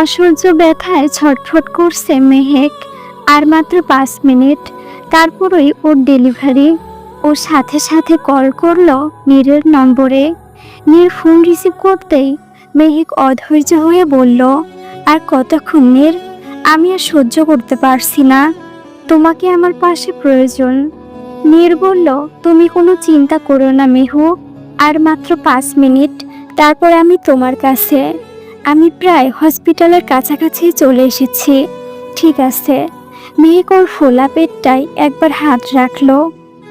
অসহ্য ব্যথায় ছটফট করছে মেহেক। আর মাত্র পাঁচ মিনিট। তারপরই ওর ডেলিভারি। ও সাথে সাথে কল করল নীরের নম্বরে। নীর ফোন রিসিভ করতেই মেহেক অধৈর্য হয়ে বলল, আর কতক্ষণ নীর? আমি আর সহ্য করতে পারছি না। তোমাকে আমার পাশে প্রয়োজন। নীর বলল, তুমি কোনো চিন্তা করো না মেহু। আর মাত্র পাঁচ মিনিট। তারপর আমি তোমার কাছে। আমি প্রায় হসপিটালের কাছাকাছি চলে এসেছি। ঠিক আছে। মেহেক ওর ফোলা পেটটায় একবার হাত রাখল।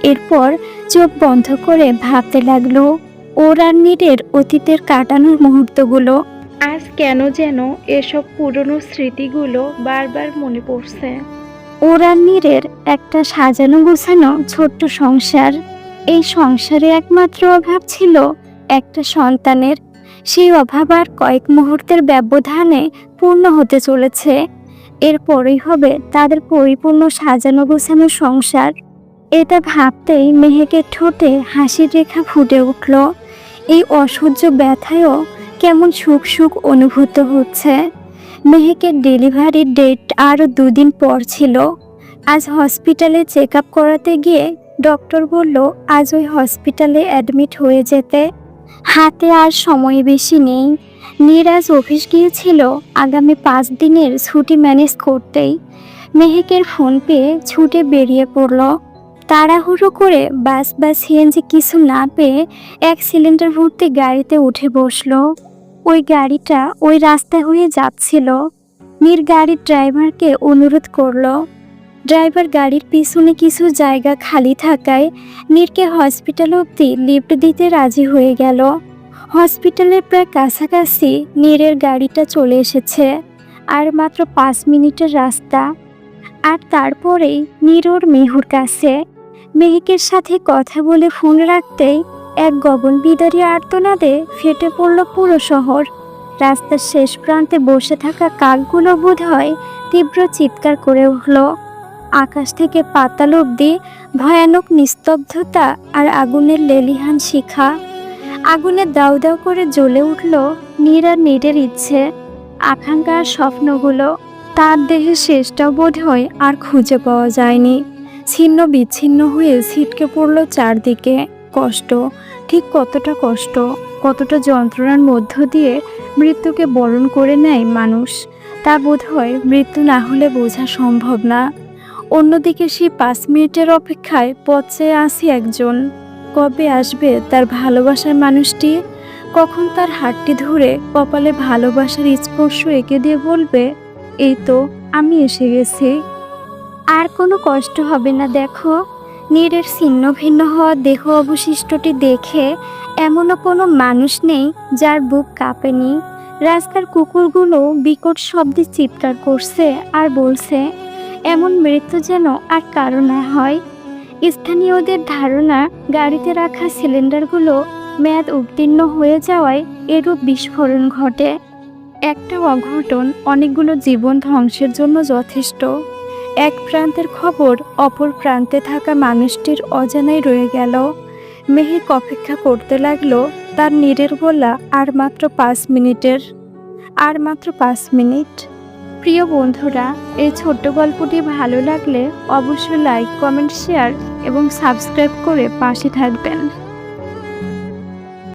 এরপর চোখ বন্ধ করে ভাবতে লাগল ওর আর নীরের অতীতের কাটানোর মুহূর্তগুলো। আজ কেন যেন এসব পুরনো স্মৃতিগুলো বারবার মনে পড়ছে। ওর আর নীরের একটা সাজানো গোছানো ছোট্ট সংসার। এই সংসারে একমাত্র অভাব ছিল একটা সন্তানের সেই অভাব আর কয়েক মুহূর্তের ব্যবধানে পূর্ণ হতে চলেছে। এরপরেই হবে তাদের পরিপূর্ণ সাজানো গোছানো সংসার। এটা ভাবতেই মেহেকের ঠোঁটে হাসির রেখা ফুটে উঠল। এই অসহ্য ব্যথায়ও কেমন সুখ সুখ অনুভূত হচ্ছে। মেহেকের ডেলিভারির ডেট আরও দুদিন পর ছিল। আজ হসপিটালে চেক আপ করাতে গিয়ে ডক্টর বলল, আজ ওই হসপিটালে অ্যাডমিট হয়ে যেতে। হাতে আর সময় বেশি নেই। নিরাজ অফিস গিয়েছিল আগামী পাঁচ দিনের ছুটি ম্যানেজ করতেই। মেহেকের ফোন পেয়ে ছুটে বেরিয়ে পড়ল। তাড়াহুড়ো করে বাস বা সিএনজি কিছু না পেয়ে এক সিলিন্ডার ভর্তি গাড়িতে উঠে বসল। ওই গাড়িটা ওই রাস্তা হয়ে যাচ্ছিল। নীর গাড়ির ড্রাইভারকে অনুরোধ করল ড্রাইভার গাড়ির পিছনে কিছু জায়গা খালি থাকায় নীরকে হসপিটাল অবধি লিফট দিতে রাজি হয়ে গেল। হসপিটালের প্রায় কাছাকাছি নীরের গাড়িটা চলে এসেছে, আর মাত্র পাঁচ মিনিটের রাস্তা। আর তারপরেই নীর ওর মেহুর কাছে। মেহিকের সাথে কথা বলে ফোন রাখতেই এক গগন বিদারী আর্তনাদে ফেটে পড়ল পুরো শহর। রাস্তার শেষ প্রান্তে বসে থাকা কাকগুলো বোধ হয় তীব্র চিৎকার করে উঠল। আকাশ থেকে পাতাল অব্দি ভয়ানক নিস্তব্ধতা আর আগুনের লেলিহান শিখা। আগুনে দাউ দাউ করে জ্বলে উঠল নীর আর নীরের ইচ্ছে আকাঙ্ক্ষার স্বপ্নগুলো। তার দেহের শেষটাও বোধ হয় আর খুঁজে পাওয়া যায়নি। ছিন্ন বিচ্ছিন্ন হয়ে ছিটকে পড়ল চারদিকে। কষ্ট, ঠিক কতটা কষ্ট, কতটা যন্ত্রণার মধ্য দিয়ে মৃত্যুকে বরণ করে নেয় মানুষ, তা বোধ হয় মৃত্যু না হলে বোঝা সম্ভব না। অন্যদিকে সেই পাঁচ মিনিটের অপেক্ষায় পথ চেয়ে আসি একজন। কবে আসবে তার ভালোবাসার মানুষটি? কখন তার হাতটি ধরে কপালে ভালোবাসার স্পর্শ এঁকে দিয়ে বলবে, এই তো, আমি এসে গেছি। আর কোনো কষ্ট হবে না, দেখো। নীরের ছিন্ন ভিন্ন হওয়া দেহ অবশিষ্টটি দেখে এমনও কোনো মানুষ নেই যার বুক কাঁপেনি। রাস্তার কুকুরগুলো বিকট শব্দে চিৎকার করছে আর বলছে এমন মৃত্যু যেন আর কারও না হয়। স্থানীয়দের ধারণা, গাড়িতে রাখা সিলিন্ডারগুলো মেয়াদ উত্তীর্ণ হয়ে যাওয়ায় এরূপ বিস্ফোরণ ঘটে। একটা অঘটন অনেকগুলো জীবন ধ্বংসের জন্য যথেষ্ট। এক প্রান্তের খবর অপর প্রান্তে থাকা মানুষটির অজানাই রয়ে গেল। মেহেক অপেক্ষা করতে লাগল, তার নীরের বলা আর মাত্র পাঁচ মিনিটের। আর মাত্র পাঁচ মিনিট। প্রিয় বন্ধুরা, এই ছোট্ট গল্পটি ভালো লাগলে অবশ্যই লাইক কমেন্ট শেয়ার এবং সাবস্ক্রাইব করে পাশে থাকবেন।